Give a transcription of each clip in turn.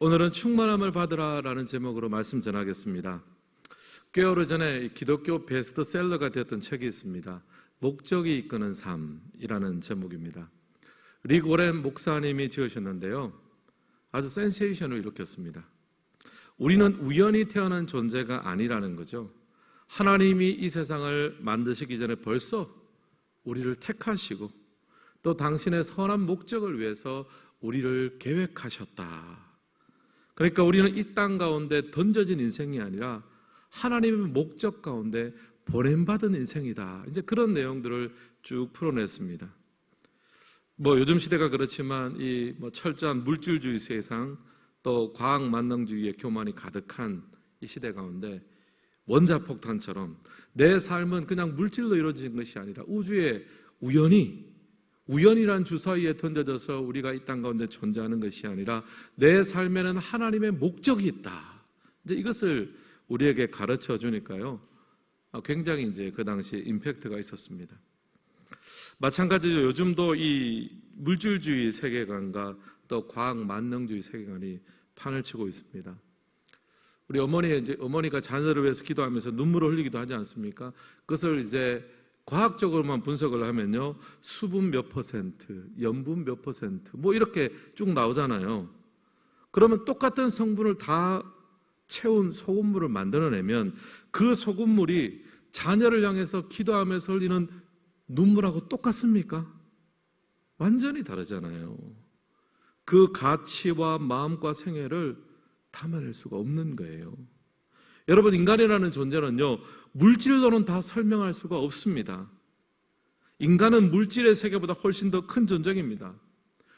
오늘은 충만함을 받으라라는 제목으로 말씀 전하겠습니다. 꽤 오래 전에 기독교 베스트셀러가 되었던 책이 있습니다. 목적이 이끄는 삶이라는 제목입니다. 릭 오렌 목사님이 지으셨는데요. 아주 센세이션을 일으켰습니다. 우리는 우연히 태어난 존재가 아니라는 거죠. 하나님이 이 세상을 만드시기 전에 벌써 우리를 택하시고 또 당신의 선한 목적을 위해서 우리를 계획하셨다. 그러니까 우리는 이 땅 가운데 던져진 인생이 아니라 하나님의 목적 가운데 보냄받은 인생이다. 이제 그런 내용들을 쭉 풀어냈습니다. 뭐 요즘 시대가 그렇지만 이 뭐 철저한 물질주의 세상 또 과학 만능주의의 교만이 가득한 이 시대 가운데 원자폭탄처럼 내 삶은 그냥 물질로 이루어진 것이 아니라 우주의 우연히 우연이란 주사위에 던져져서 우리가 이 땅 가운데 존재하는 것이 아니라 내 삶에는 하나님의 목적이 있다. 이제 이것을 우리에게 가르쳐 주니까요. 아, 굉장히 이제 그 당시에 임팩트가 있었습니다. 마찬가지로 요즘도 이 물질주의 세계관과 또 과학 만능주의 세계관이 판을 치고 있습니다. 우리 어머니 이제 어머니가 자녀를 위해서 기도하면서 눈물을 흘리기도 하지 않습니까? 그것을 이제 과학적으로만 분석을 하면요. 수분 몇 퍼센트, 염분 몇 퍼센트, 뭐 이렇게 쭉 나오잖아요. 그러면 똑같은 성분을 다 채운 소금물을 만들어내면 그 소금물이 자녀를 향해서 기도하면서 흘리는 눈물하고 똑같습니까? 완전히 다르잖아요. 그 가치와 마음과 생애를 담아낼 수가 없는 거예요. 여러분, 인간이라는 존재는요, 물질로는 다 설명할 수가 없습니다. 인간은 물질의 세계보다 훨씬 더 큰 존재입니다.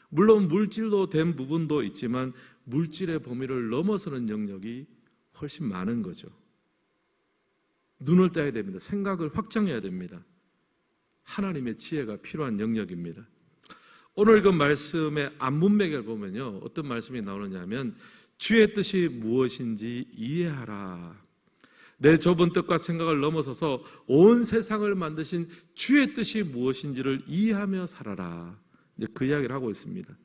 물론 물질로 된 부분도 있지만 물질의 범위를 넘어서는 영역이 훨씬 많은 거죠. 눈을 떼야 됩니다. 생각을 확장해야 됩니다. 하나님의 지혜가 필요한 영역입니다. 오늘 그 말씀의 앞문맥을 보면요. 어떤 말씀이 나오느냐면 주의 뜻이 무엇인지 이해하라. 내 좁은 뜻과 생각을 넘어서서 온 세상을 만드신 주의 뜻이 무엇인지를 이해하며 살아라. 이제 그 이야기를 하고 있습니다.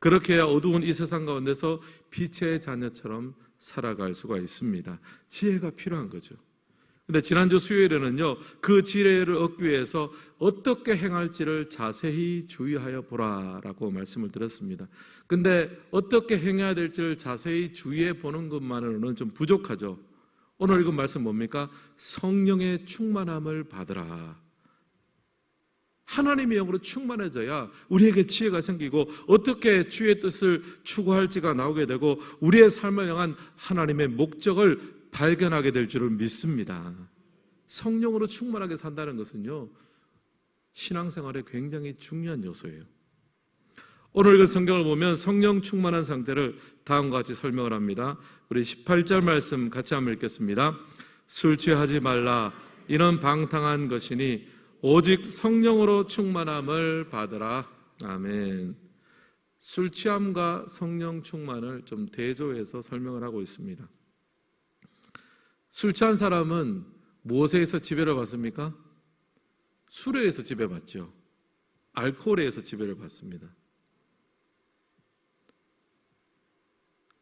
그렇게 해야 어두운 이 세상 가운데서 빛의 자녀처럼 살아갈 수가 있습니다. 지혜가 필요한 거죠. 근데 지난주 수요일에는요, 그 지혜를 얻기 위해서 어떻게 행할지를 자세히 주의하여 보라라고 말씀을 드렸습니다. 근데 어떻게 행해야 될지를 자세히 주의해 보는 것만으로는 좀 부족하죠. 오늘 읽은 말씀 뭡니까? 성령의 충만함을 받으라. 하나님의 영으로 충만해져야 우리에게 지혜가 생기고 어떻게 주의 뜻을 추구할지가 나오게 되고 우리의 삶을 향한 하나님의 목적을 발견하게 될 줄을 믿습니다. 성령으로 충만하게 산다는 것은요, 신앙생활에 굉장히 중요한 요소예요. 오늘 그 성경을 보면 성령 충만한 상태를 다음과 같이 설명을 합니다. 우리 18절 말씀 같이 한번 읽겠습니다. 술 취하지 말라. 이는 방탕한 것이니 오직 성령으로 충만함을 받으라. 아멘. 술 취함과 성령 충만을 좀 대조해서 설명을 하고 있습니다. 술 취한 사람은 무엇에 의해서 지배를 받습니까? 술에 의해서 지배받죠. 알코올에 의해서 지배를 받습니다.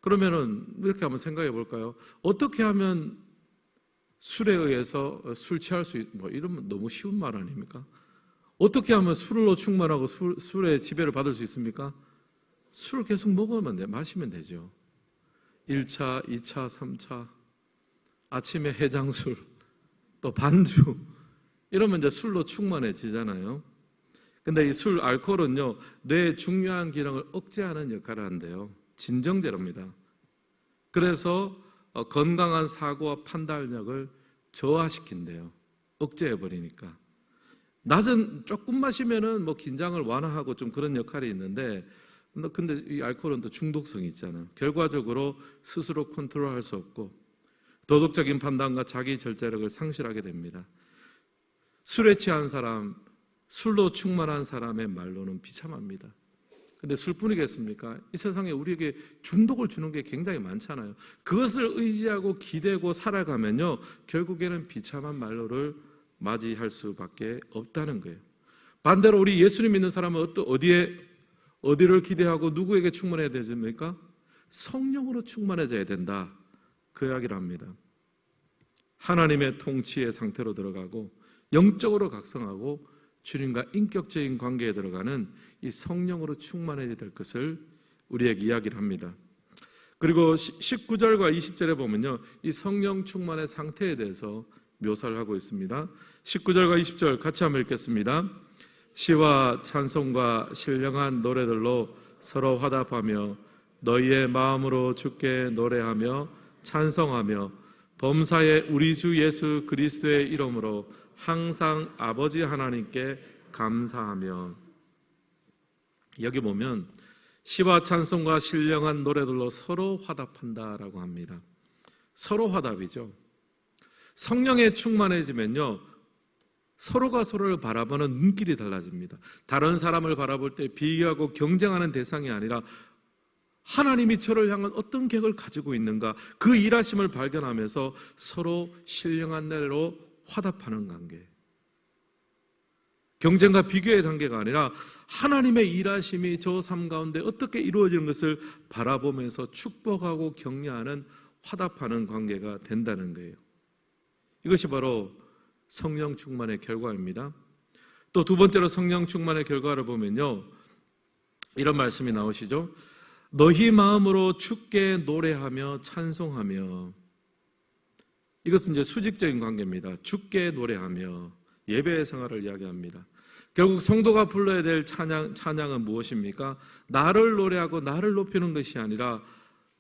그러면은 이렇게 한번 생각해 볼까요? 어떻게 하면 술에 의해서 술 취할 수 있, 뭐 이러면 너무 쉬운 말 아닙니까? 어떻게 하면 술로 충만하고 술, 술의 지배를 받을 수 있습니까? 술을 계속 먹으면 돼, 마시면 되죠. 1차, 2차, 3차, 아침에 해장술, 또 반주, 이러면 이제 술로 충만해지잖아요. 근데 이 술, 알코올은요, 뇌의 중요한 기능을 억제하는 역할을 한대요. 진정제로입니다. 그래서 어, 건강한 사고와 판단력을 저하시킨대요. 억제해 버리니까. 낮은 조금 마시면은 뭐 긴장을 완화하고 좀 그런 역할이 있는데, 근데 이 알코올은 또 중독성이 있잖아요. 결과적으로 스스로 컨트롤할 수 없고, 도덕적인 판단과 자기 절제력을 상실하게 됩니다. 술에 취한 사람, 술로 충만한 사람의 말로는 비참합니다. 근데 술뿐이겠습니까? 이 세상에 우리에게 중독을 주는 게 굉장히 많잖아요. 그것을 의지하고 기대고 살아가면요, 결국에는 비참한 말로를 맞이할 수밖에 없다는 거예요. 반대로 우리 예수님 믿는 사람은 어디에 어디를 기대하고 누구에게 충만해야 되십니까? 성령으로 충만해져야 된다. 그 이야기를 합니다. 하나님의 통치의 상태로 들어가고 영적으로 각성하고 주님과 인격적인 관계에 들어가는 이 성령으로 충만해야 될 것을 우리에게 이야기를 합니다. 그리고 19절과 20절에 보면요. 이 성령 충만의 상태에 대해서 묘사를 하고 있습니다. 19절과 20절 같이 한번 읽겠습니다. 시와 찬송과 신령한 노래들로 서로 화답하며 너희의 마음으로 주께 노래하며 찬성하며 범사의 우리 주 예수 그리스도의 이름으로 항상 아버지 하나님께 감사하며 여기 보면 시와 찬송과 신령한 노래들로 서로 화답한다라고 합니다. 서로 화답이죠. 성령에 충만해지면요. 서로가 서로를 바라보는 눈길이 달라집니다. 다른 사람을 바라볼 때 비교하고 경쟁하는 대상이 아니라 하나님이 저를 향한 어떤 계획을 가지고 있는가 그 일하심을 발견하면서 서로 신령한 내로 화답하는 관계. 경쟁과 비교의 단계가 아니라 하나님의 일하심이 저 삶 가운데 어떻게 이루어지는 것을 바라보면서 축복하고 격려하는 화답하는 관계가 된다는 거예요. 이것이 바로 성령 충만의 결과입니다. 또 두 번째로 성령 충만의 결과를 보면요. 이런 말씀이 나오시죠. 너희 마음으로 주께 노래하며 찬송하며 이것은 이제 수직적인 관계입니다. 주께 노래하며 예배의 생활을 이야기합니다. 결국 성도가 불러야 될 찬양, 찬양은 무엇입니까? 나를 노래하고 나를 높이는 것이 아니라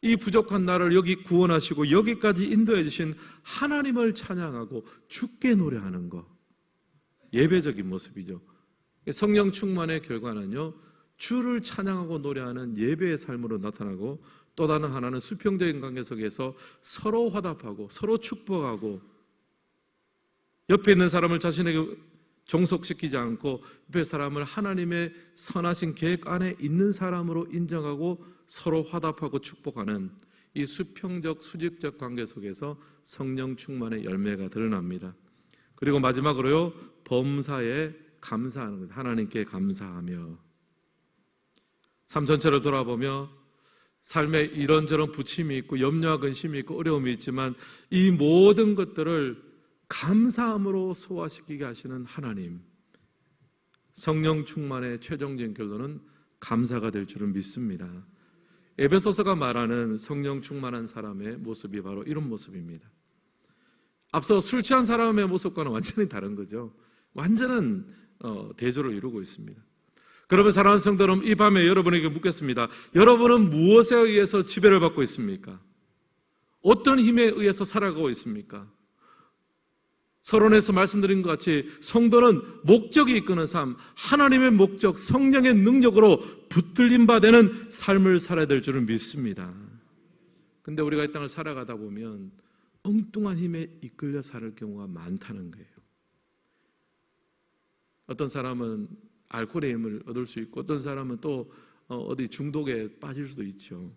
이 부족한 나를 여기 구원하시고 여기까지 인도해 주신 하나님을 찬양하고 주께 노래하는 것. 예배적인 모습이죠. 성령 충만의 결과는요, 주를 찬양하고 노래하는 예배의 삶으로 나타나고 또 다른 하나는 수평적인 관계 속에서 서로 화답하고 서로 축복하고 옆에 있는 사람을 자신에게 종속시키지 않고 옆에 사람을 하나님의 선하신 계획 안에 있는 사람으로 인정하고 서로 화답하고 축복하는 이 수평적 수직적 관계 속에서 성령 충만의 열매가 드러납니다. 그리고 마지막으로요 범사에 감사하는 것 하나님께 감사하며 삶 전체를 돌아보며 삶에 이런저런 부침이 있고 염려와 근심이 있고 어려움이 있지만 이 모든 것들을 감사함으로 소화시키게 하시는 하나님. 성령 충만의 최종적인 결론은 감사가 될 줄은 믿습니다. 에베소서가 말하는 성령 충만한 사람의 모습이 바로 이런 모습입니다. 앞서 술 취한 사람의 모습과는 완전히 다른 거죠. 완전한 어, 대조를 이루고 있습니다. 그러면 사랑하는 성도 여러분, 이 밤에 여러분에게 묻겠습니다. 여러분은 무엇에 의해서 지배를 받고 있습니까? 어떤 힘에 의해서 살아가고 있습니까? 서론에서 말씀드린 것 같이 성도는 목적이 이끄는 삶, 하나님의 목적, 성령의 능력으로 붙들림 바되는 삶을 살아야 될 줄은 믿습니다. 근데 우리가 이 땅을 살아가다 보면 엉뚱한 힘에 이끌려 살 경우가 많다는 거예요. 어떤 사람은 알코올의 힘을 얻을 수 있고 어떤 사람은 또 어, 어디 중독에 빠질 수도 있죠.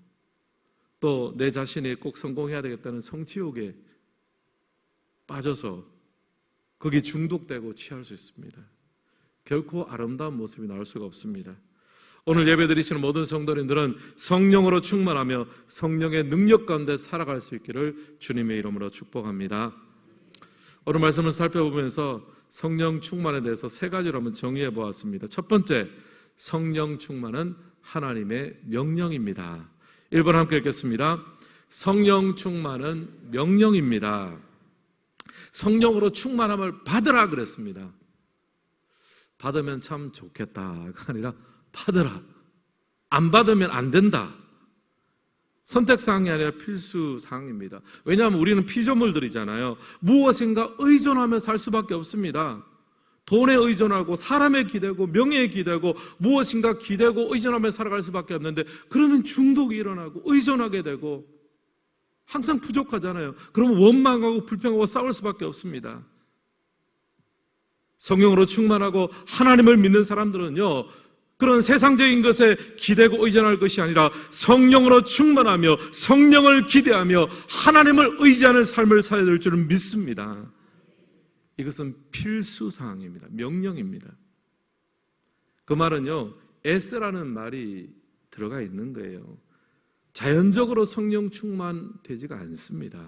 또 내 자신이 꼭 성공해야 되겠다는 성취욕에 빠져서 거기 중독되고 취할 수 있습니다. 결코 아름다운 모습이 나올 수가 없습니다. 오늘 예배 드리시는 모든 성도님들은 성령으로 충만하며 성령의 능력 가운데 살아갈 수 있기를 주님의 이름으로 축복합니다. 오늘 말씀을 살펴보면서 성령 충만에 대해서 세 가지로 한번 정의해 보았습니다. 첫 번째, 성령 충만은 하나님의 명령입니다. 1번 함께 읽겠습니다. 성령 충만은 명령입니다. 성령으로 충만함을 받으라 그랬습니다. 받으면 참 좋겠다가 아니라 받으라. 안 받으면 안 된다. 선택사항이 아니라 필수사항입니다. 왜냐하면 우리는 피조물들이잖아요. 무엇인가 의존하며 살 수밖에 없습니다. 돈에 의존하고 사람에 기대고 명예에 기대고 무엇인가 기대고 의존하며 살아갈 수밖에 없는데 그러면 중독이 일어나고 의존하게 되고 항상 부족하잖아요. 그러면 원망하고 불평하고 싸울 수밖에 없습니다. 성령으로 충만하고 하나님을 믿는 사람들은요, 그런 세상적인 것에 기대고 의존할 것이 아니라 성령으로 충만하며 성령을 기대하며 하나님을 의지하는 삶을 살아야 될 줄은 믿습니다. 이것은 필수 사항입니다. 명령입니다. 그 말은요, 에스라는 말이 들어가 있는 거예요. 자연적으로 성령 충만되지가 않습니다.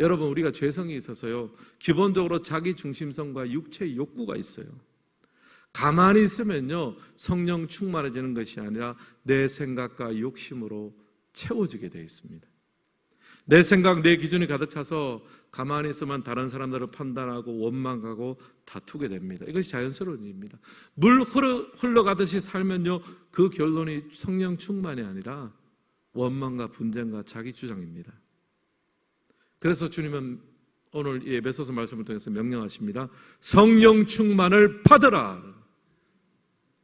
여러분 우리가 죄성이 있어서요. 기본적으로 자기 중심성과 육체의 욕구가 있어요. 가만히 있으면요. 성령 충만해지는 것이 아니라 내 생각과 욕심으로 채워지게 되어 있습니다. 내 생각, 내 기준이 가득 차서 가만히 있으면 다른 사람들을 판단하고 원망하고 다투게 됩니다. 이것이 자연스러운 일입니다. 물 흘러, 흘러가듯이 살면요. 그 결론이 성령 충만이 아니라 원망과 분쟁과 자기 주장입니다. 그래서 주님은 오늘 이 에베소서 말씀을 통해서 명령하십니다. 성령 충만을 받으라.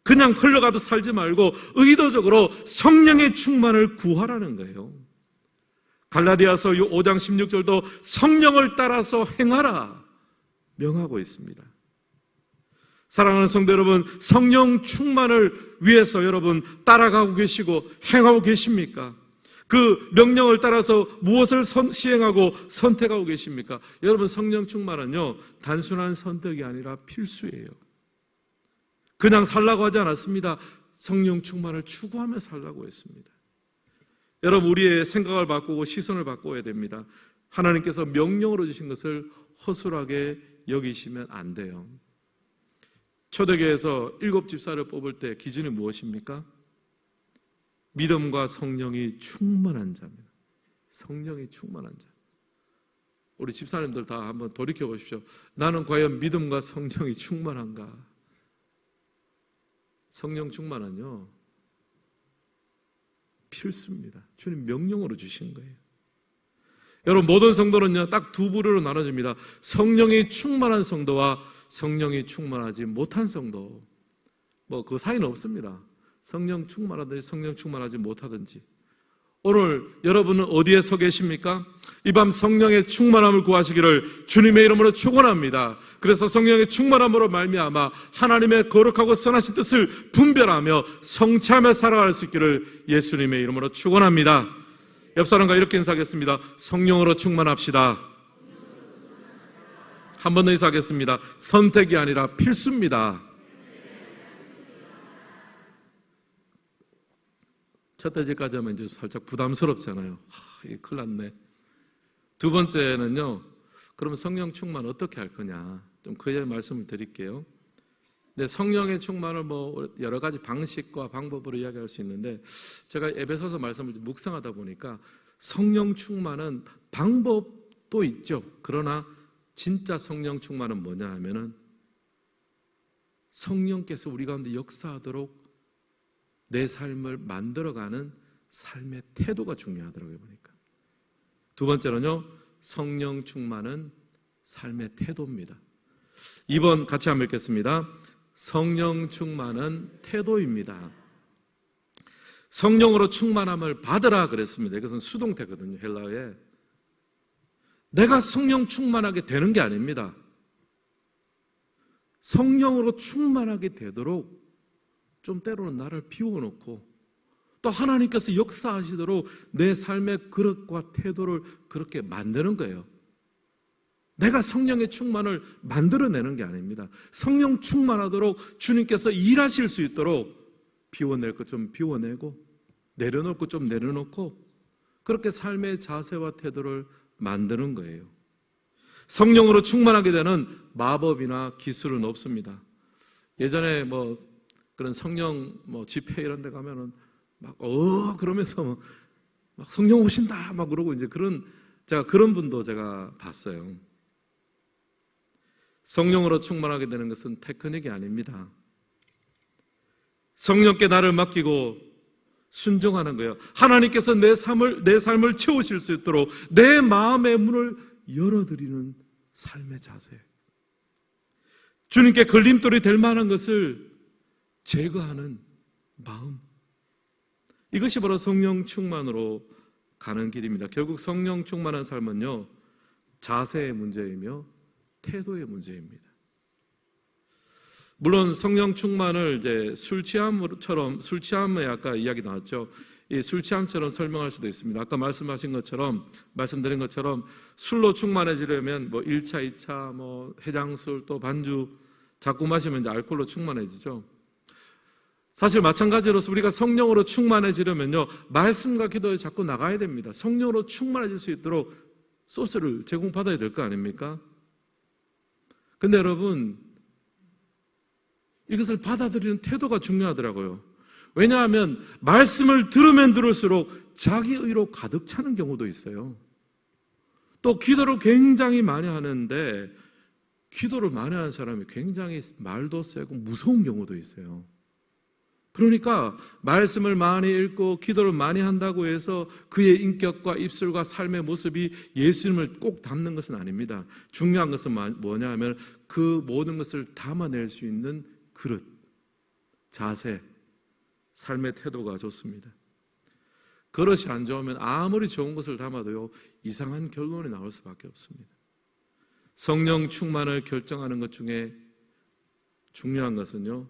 그냥 흘러가도 살지 말고 의도적으로 성령의 충만을 구하라는 거예요. 갈라디아서 5장 16절도 성령을 따라서 행하라 명하고 있습니다. 사랑하는 성도 여러분, 성령 충만을 위해서 여러분 따라가고 계시고 행하고 계십니까? 그 명령을 따라서 무엇을 선, 시행하고 선택하고 계십니까? 여러분 성령 충만은요 단순한 선택이 아니라 필수예요. 그냥 살라고 하지 않았습니다. 성령 충만을 추구하며 살라고 했습니다. 여러분 우리의 생각을 바꾸고 시선을 바꿔야 됩니다. 하나님께서 명령으로 주신 것을 허술하게 여기시면 안 돼요. 초대교회에서 일곱 집사를 뽑을 때 기준이 무엇입니까? 믿음과 성령이 충만한 자입니다. 성령이 충만한 자. 우리 집사님들 다 한번 돌이켜 보십시오. 나는 과연 믿음과 성령이 충만한가? 성령 충만은요, 필수입니다. 주님 명령으로 주신 거예요. 여러분, 모든 성도는요, 딱 두 부류로 나눠집니다. 성령이 충만한 성도와 성령이 충만하지 못한 성도. 뭐, 그 사이는 없습니다. 성령 충만하든지 성령 충만하지 못하든지. 오늘 여러분은 어디에 서 계십니까? 이 밤 성령의 충만함을 구하시기를 주님의 이름으로 축원합니다. 그래서 성령의 충만함으로 말미암아 하나님의 거룩하고 선하신 뜻을 분별하며 성참에 살아갈 수 있기를 예수님의 이름으로 축원합니다. 옆 사람과 이렇게 인사하겠습니다. 성령으로 충만합시다. 한 번 더 인사하겠습니다. 선택이 아니라 필수입니다. 첫 대지까지 하면 이제 살짝 부담스럽잖아요. 하, 큰일 났네. 두 번째는요, 그러면 성령 충만 어떻게 할 거냐. 좀 그에 말씀을 드릴게요. 근데 성령의 충만을 뭐 여러 가지 방식과 방법으로 이야기할 수 있는데 제가 에베소서 말씀을 묵상하다 보니까 성령 충만은 방법도 있죠. 그러나 진짜 성령 충만은 뭐냐 하면은 성령께서 우리 가운데 역사하도록 내 삶을 만들어가는 삶의 태도가 중요하더라고요, 보니까. 두 번째는요, 성령 충만은 삶의 태도입니다. 2번 같이 한번 읽겠습니다. 성령 충만은 태도입니다. 성령으로 충만함을 받으라 그랬습니다. 이것은 수동태거든요, 헬라어에. 내가 성령 충만하게 되는 게 아닙니다. 성령으로 충만하게 되도록 좀 때로는 나를 비워놓고 또 하나님께서 역사하시도록 내 삶의 그릇과 태도를 그렇게 만드는 거예요. 내가 성령의 충만을 만들어내는 게 아닙니다. 성령 충만하도록 주님께서 일하실 수 있도록 비워낼 것 좀 비워내고 내려놓을 것좀 내려놓고 그렇게 삶의 자세와 태도를 만드는 거예요. 성령으로 충만하게 되는 마법이나 기술은 없습니다. 예전에 뭐 그런 성령 뭐 집회 이런 데 가면은 막 어 그러면서 막 성령 오신다 막 그러고 이제 그런 제가 그런 분도 제가 봤어요. 성령으로 충만하게 되는 것은 테크닉이 아닙니다. 성령께 나를 맡기고 순종하는 거예요. 하나님께서 내 삶을 내 삶을 채우실 수 있도록 내 마음의 문을 열어 드리는 삶의 자세. 주님께 걸림돌이 될 만한 것을 제거하는 마음. 이것이 바로 성령 충만으로 가는 길입니다. 결국 성령 충만한 삶은요, 자세의 문제이며 태도의 문제입니다. 물론 성령 충만을 이제 술 취함처럼 술 취함에 아까 이야기 나왔죠. 이 술 취함처럼 설명할 수도 있습니다. 아까 말씀하신 것처럼 말씀드린 것처럼 술로 충만해지려면 뭐 1차, 2차 뭐 해장술 또 반주 자꾸 마시면 이제 알코올로 충만해지죠. 사실 마찬가지로서 우리가 성령으로 충만해지려면요, 말씀과 기도에 자꾸 나가야 됩니다. 성령으로 충만해질 수 있도록 소스를 제공받아야 될 거 아닙니까? 근데 여러분, 이것을 받아들이는 태도가 중요하더라고요. 왜냐하면 말씀을 들으면 들을수록 자기 의로 가득 차는 경우도 있어요. 또 기도를 굉장히 많이 하는데 기도를 많이 하는 사람이 굉장히 말도 세고 무서운 경우도 있어요. 그러니까 말씀을 많이 읽고 기도를 많이 한다고 해서 그의 인격과 입술과 삶의 모습이 예수님을 꼭 담는 것은 아닙니다. 중요한 것은 뭐냐 하면 그 모든 것을 담아낼 수 있는 그릇, 자세, 삶의 태도가 좋습니다. 그릇이 안 좋으면 아무리 좋은 것을 담아도요, 이상한 결론이 나올 수밖에 없습니다. 성령 충만을 결정하는 것 중에 중요한 것은요,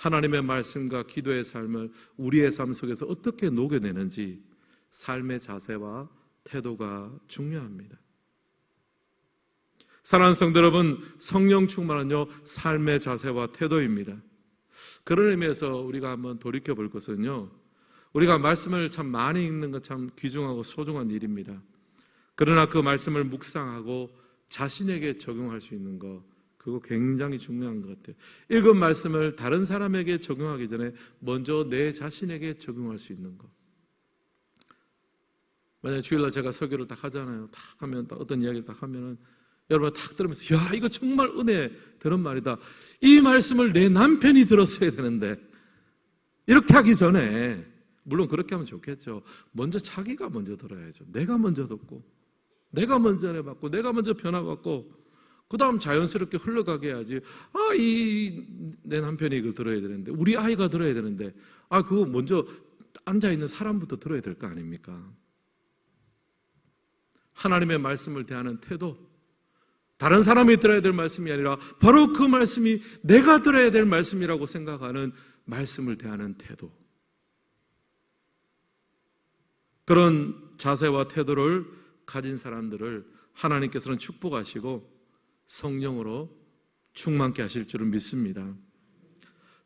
하나님의 말씀과 기도의 삶을 우리의 삶 속에서 어떻게 녹여내는지 삶의 자세와 태도가 중요합니다. 사랑하는 성도 여러분, 성령 충만은요, 삶의 자세와 태도입니다. 그런 의미에서 우리가 한번 돌이켜 볼 것은요, 우리가 말씀을 참 많이 읽는 것 참 귀중하고 소중한 일입니다. 그러나 그 말씀을 묵상하고 자신에게 적용할 수 있는 것, 그거 굉장히 중요한 것 같아요. 읽은 말씀을 다른 사람에게 적용하기 전에 먼저 내 자신에게 적용할 수 있는 것. 만약에 주일날 제가 설교를 딱 하잖아요. 딱 하면, 딱 어떤 이야기를 딱 하면은 여러분 딱 들으면서, 야, 이거 정말 은혜 되는 말이다. 이 말씀을 내 남편이 들었어야 되는데, 이렇게 하기 전에, 물론 그렇게 하면 좋겠죠. 먼저 자기가 먼저 들어야죠. 내가 먼저 듣고, 내가 먼저 해봤고, 내가 먼저 변화받고, 그 다음 자연스럽게 흘러가게 해야지. 아, 이, 내 남편이 이걸 들어야 되는데, 우리 아이가 들어야 되는데, 아, 그거 먼저 앉아있는 사람부터 들어야 될 거 아닙니까? 하나님의 말씀을 대하는 태도, 다른 사람이 들어야 될 말씀이 아니라 바로 그 말씀이 내가 들어야 될 말씀이라고 생각하는 말씀을 대하는 태도. 그런 자세와 태도를 가진 사람들을 하나님께서는 축복하시고 성령으로 충만케 하실 줄은 믿습니다.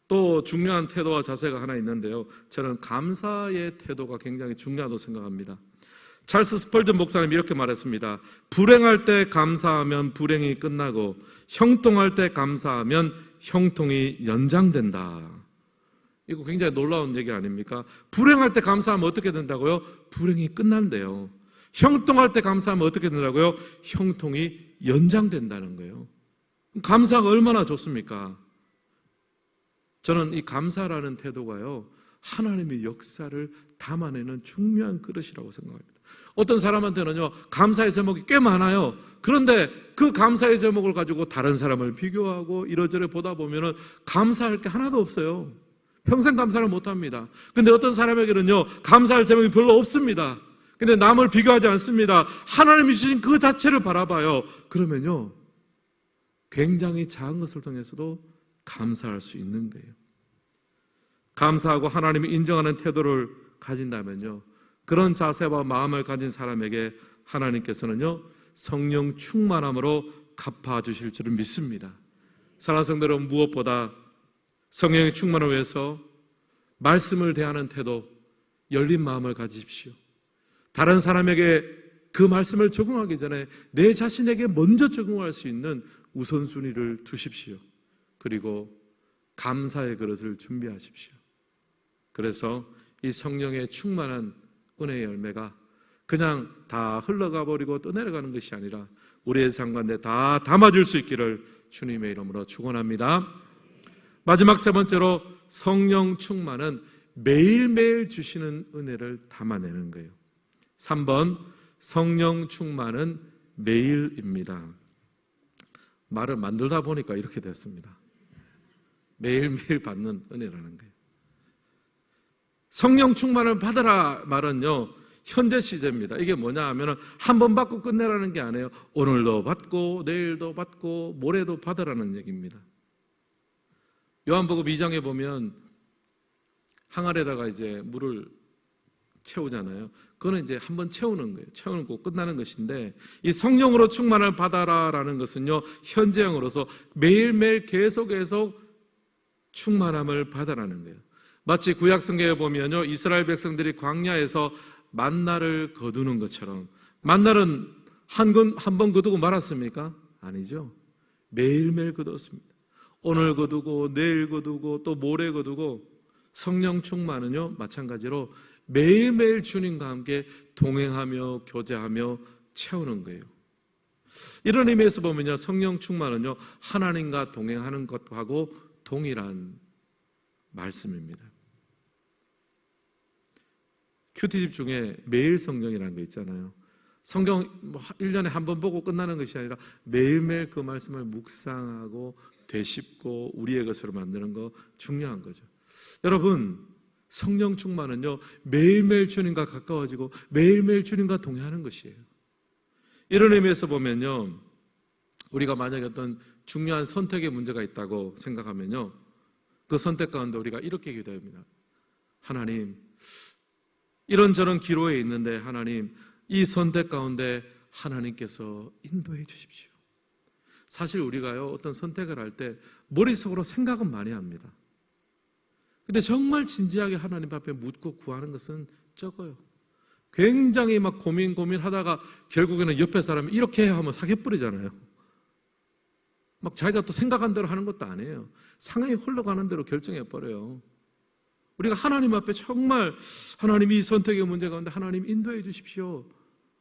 또 중요한 태도와 자세가 하나 있는데요. 저는 감사의 태도가 굉장히 중요하다고 생각합니다. 찰스 스펄전 목사님 이렇게 말했습니다. 불행할 때 감사하면 불행이 끝나고 형통할 때 감사하면 형통이 연장된다. 이거 굉장히 놀라운 얘기 아닙니까? 불행할 때 감사하면 어떻게 된다고요? 불행이 끝난대요. 형통할 때 감사하면 어떻게 된다고요? 형통이 연장된다는 거예요. 감사가 얼마나 좋습니까? 저는 이 감사라는 태도가요, 하나님의 역사를 담아내는 중요한 그릇이라고 생각합니다. 어떤 사람한테는요, 감사의 제목이 꽤 많아요. 그런데 그 감사의 제목을 가지고 다른 사람을 비교하고 이러저러 보다 보면은 감사할 게 하나도 없어요. 평생 감사를 못 합니다. 근데 어떤 사람에게는요, 감사할 제목이 별로 없습니다. 근데 남을 비교하지 않습니다. 하나님이 주신 그 자체를 바라봐요. 그러면요, 굉장히 작은 것을 통해서도 감사할 수 있는 거예요. 감사하고 하나님이 인정하는 태도를 가진다면요, 그런 자세와 마음을 가진 사람에게 하나님께서는요, 성령 충만함으로 갚아 주실 줄은 믿습니다. 사랑하는 성도 여러분, 무엇보다 성령의 충만을 위해서 말씀을 대하는 태도, 열린 마음을 가지십시오. 다른 사람에게 그 말씀을 적용하기 전에 내 자신에게 먼저 적용할 수 있는 우선순위를 두십시오. 그리고 감사의 그릇을 준비하십시오. 그래서 이 성령의 충만한 은혜의 열매가 그냥 다 흘러가 버리고 떠내려가는 것이 아니라 우리의 상관에 다 담아줄 수 있기를 주님의 이름으로 축원합니다. 마지막 세 번째로 성령 충만은 매일매일 주시는 은혜를 담아내는 거예요. 3번 성령 충만은 매일입니다. 말을 만들다 보니까 이렇게 됐습니다. 매일매일 받는 은혜라는 거예요. 성령 충만을 받아라 말은요, 현재 시제입니다. 이게 뭐냐 하면 한번 받고 끝내라는 게 아니에요. 오늘도 받고, 내일도 받고, 모레도 받으라는 얘기입니다. 요한복음 2장에 보면 항아리에다가 이제 물을 채우잖아요. 그거는 이제 한번 채우는 거예요. 채우는 거 끝나는 것인데 이 성령으로 충만을 받아라라는 것은요 현재형으로서 매일매일 계속 계속 충만함을 받아라는 거예요. 마치 구약 성경에 보면요. 이스라엘 백성들이 광야에서 만나를 거두는 것처럼 만나는 한번 거두고 말았습니까? 아니죠. 매일매일 거두었습니다. 오늘 거두고 내일 거두고 또 모레 거두고 성령 충만은요. 마찬가지로 매일매일 주님과 함께 동행하며 교제하며 채우는 거예요. 이런 의미에서 보면요. 성령 충만은요. 하나님과 동행하는 것하고 동일한 말씀입니다. 큐티집 중에 매일 성경이라는 거 있잖아요. 성경 뭐 1년에 한 번 보고 끝나는 것이 아니라 매일매일 그 말씀을 묵상하고 되씹고 우리의 것으로 만드는 거 중요한 거죠. 여러분, 성령 충만은요, 매일매일 주님과 가까워지고 매일매일 주님과 동행하는 것이에요. 이런 의미에서 보면요, 우리가 만약에 어떤 중요한 선택의 문제가 있다고 생각하면요, 그 선택 가운데 우리가 이렇게 기도합니다. 하나님, 이런저런 기로에 있는데 하나님, 이 선택 가운데 하나님께서 인도해 주십시오. 사실 우리가요, 어떤 선택을 할 때 머릿속으로 생각은 많이 합니다. 근데 정말 진지하게 하나님 앞에 묻고 구하는 것은 적어요. 굉장히 막 고민 고민하다가 결국에는 옆에 사람이 이렇게 하면 사귀어버리잖아요. 막 자기가 또 생각한 대로 하는 것도 아니에요. 상황이 흘러가는 대로 결정해 버려요. 우리가 하나님 앞에 정말 하나님 이 선택의 문제 가운데 하나님 인도해 주십시오.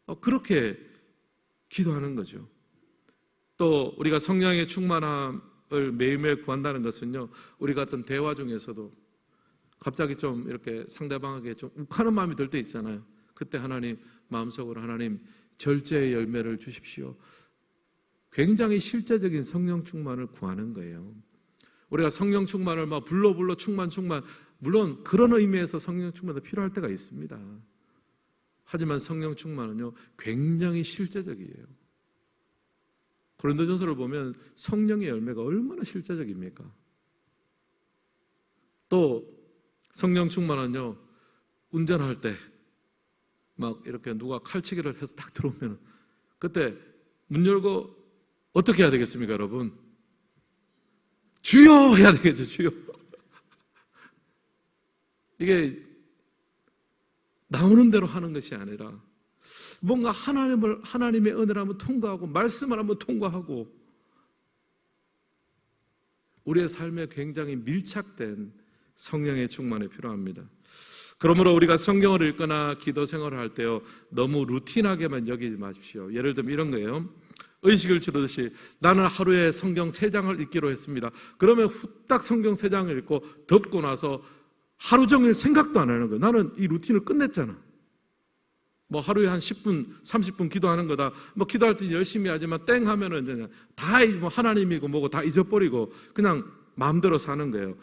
어, 그렇게 기도하는 거죠. 또 우리가 성령의 충만함을 매일매일 구한다는 것은요. 우리가 어떤 대화 중에서도 갑자기 좀 이렇게 상대방에게 좀 욱하는 마음이 들 때 있잖아요. 그때 하나님 마음속으로 하나님 절제의 열매를 주십시오. 굉장히 실제적인 성령 충만을 구하는 거예요. 우리가 성령 충만을 막 불러 불러 충만 충만 물론 그런 의미에서 성령 충만도 필요할 때가 있습니다. 하지만 성령 충만은요 굉장히 실제적이에요. 고린도전서를 보면 성령의 열매가 얼마나 실제적입니까? 또 성령 충만은요 운전할 때 막 이렇게 누가 칼치기를 해서 딱 들어오면 그때 문 열고 어떻게 해야 되겠습니까, 여러분? 주여 해야 되겠죠, 주여. 이게 나오는 대로 하는 것이 아니라 뭔가 하나님을 하나님의 은혜를 한번 통과하고 말씀을 한번 통과하고 우리의 삶에 굉장히 밀착된 성령의 충만이 필요합니다. 그러므로 우리가 성경을 읽거나 기도 생활을 할 때요 너무 루틴하게만 여기지 마십시오. 예를 들면 이런 거예요. 의식을 치르듯이 나는 하루에 성경 세 장을 읽기로 했습니다. 그러면 후딱 성경 세 장을 읽고 덮고 나서 하루 종일 생각도 안 하는 거예요. 나는 이 루틴을 끝냈잖아. 뭐 하루에 한 10분, 30분 기도하는 거다. 뭐 기도할 때 열심히 하지만 땡 하면은 이제 다 뭐 하나님이고 뭐고 다 잊어버리고 그냥 마음대로 사는 거예요.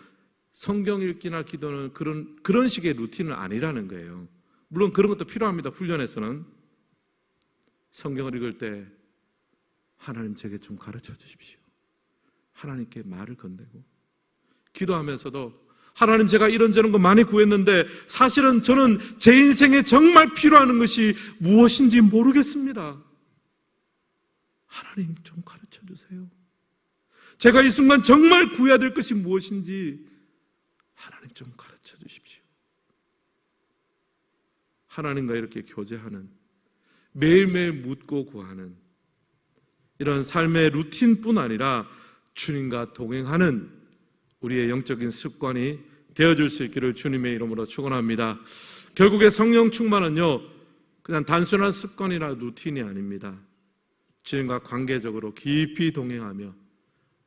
성경 읽기나 기도는 그런 그런 식의 루틴은 아니라는 거예요. 물론 그런 것도 필요합니다. 훈련에서는 성경을 읽을 때 하나님 제게 좀 가르쳐 주십시오. 하나님께 말을 건네고 기도하면서도 하나님 제가 이런저런 거 많이 구했는데 사실은 저는 제 인생에 정말 필요한 것이 무엇인지 모르겠습니다. 하나님 좀 가르쳐 주세요. 제가 이 순간 정말 구해야 될 것이 무엇인지 하나님 좀 가르쳐 주십시오. 하나님과 이렇게 교제하는 매일매일 묻고 구하는 이런 삶의 루틴뿐 아니라 주님과 동행하는 우리의 영적인 습관이 되어줄 수 있기를 주님의 이름으로 축원합니다. 결국에 성령 충만은요 그냥 단순한 습관이나 루틴이 아닙니다. 주님과 관계적으로 깊이 동행하며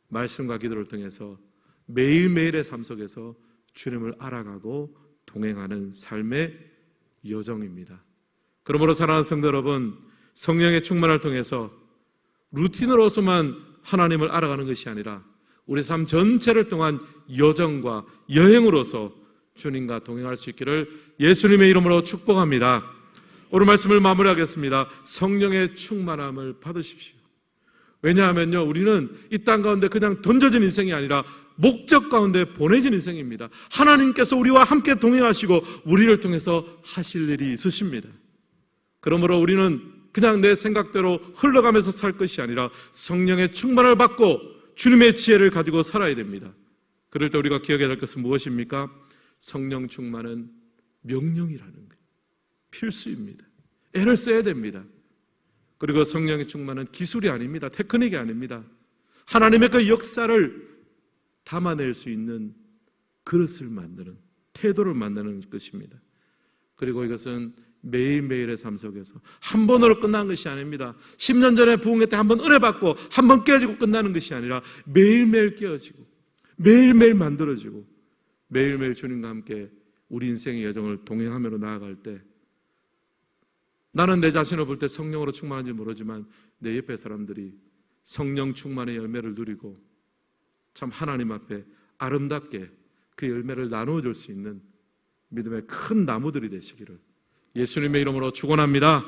말씀과 기도를 통해서 매일매일의 삶 속에서 주님을 알아가고 동행하는 삶의 여정입니다. 그러므로 사랑하는 성도 여러분, 성령의 충만을 통해서 루틴으로서만 하나님을 알아가는 것이 아니라 우리 삶 전체를 통한 여정과 여행으로서 주님과 동행할 수 있기를 예수님의 이름으로 축복합니다. 오늘 말씀을 마무리하겠습니다. 성령의 충만함을 받으십시오. 왜냐하면요, 우리는 이 땅 가운데 그냥 던져진 인생이 아니라 목적 가운데 보내진 인생입니다. 하나님께서 우리와 함께 동행하시고 우리를 통해서 하실 일이 있으십니다. 그러므로 우리는 그냥 내 생각대로 흘러가면서 살 것이 아니라 성령의 충만을 받고 주님의 지혜를 가지고 살아야 됩니다. 그럴 때 우리가 기억해야 될 것은 무엇입니까? 성령 충만은 명령이라는 거예요. 필수입니다. 애를 써야 됩니다. 그리고 성령의 충만은 기술이 아닙니다. 테크닉이 아닙니다. 하나님의 그 역사를 담아낼 수 있는 그릇을 만드는 태도를 만드는 것입니다. 그리고 이것은 매일매일의 삶 속에서 한 번으로 끝난 것이 아닙니다. 10년 전에 부흥회 때 한 번 은혜 받고 한 번 깨지고 끝나는 것이 아니라 매일매일 깨어지고 매일매일 만들어지고 매일매일 주님과 함께 우리 인생의 여정을 동행하며 나아갈 때 나는 내 자신을 볼 때 성령으로 충만한지 모르지만 내 옆에 사람들이 성령 충만의 열매를 누리고 참 하나님 앞에 아름답게 그 열매를 나누어 줄 수 있는 믿음의 큰 나무들이 되시기를 예수님의 이름으로 축원합니다.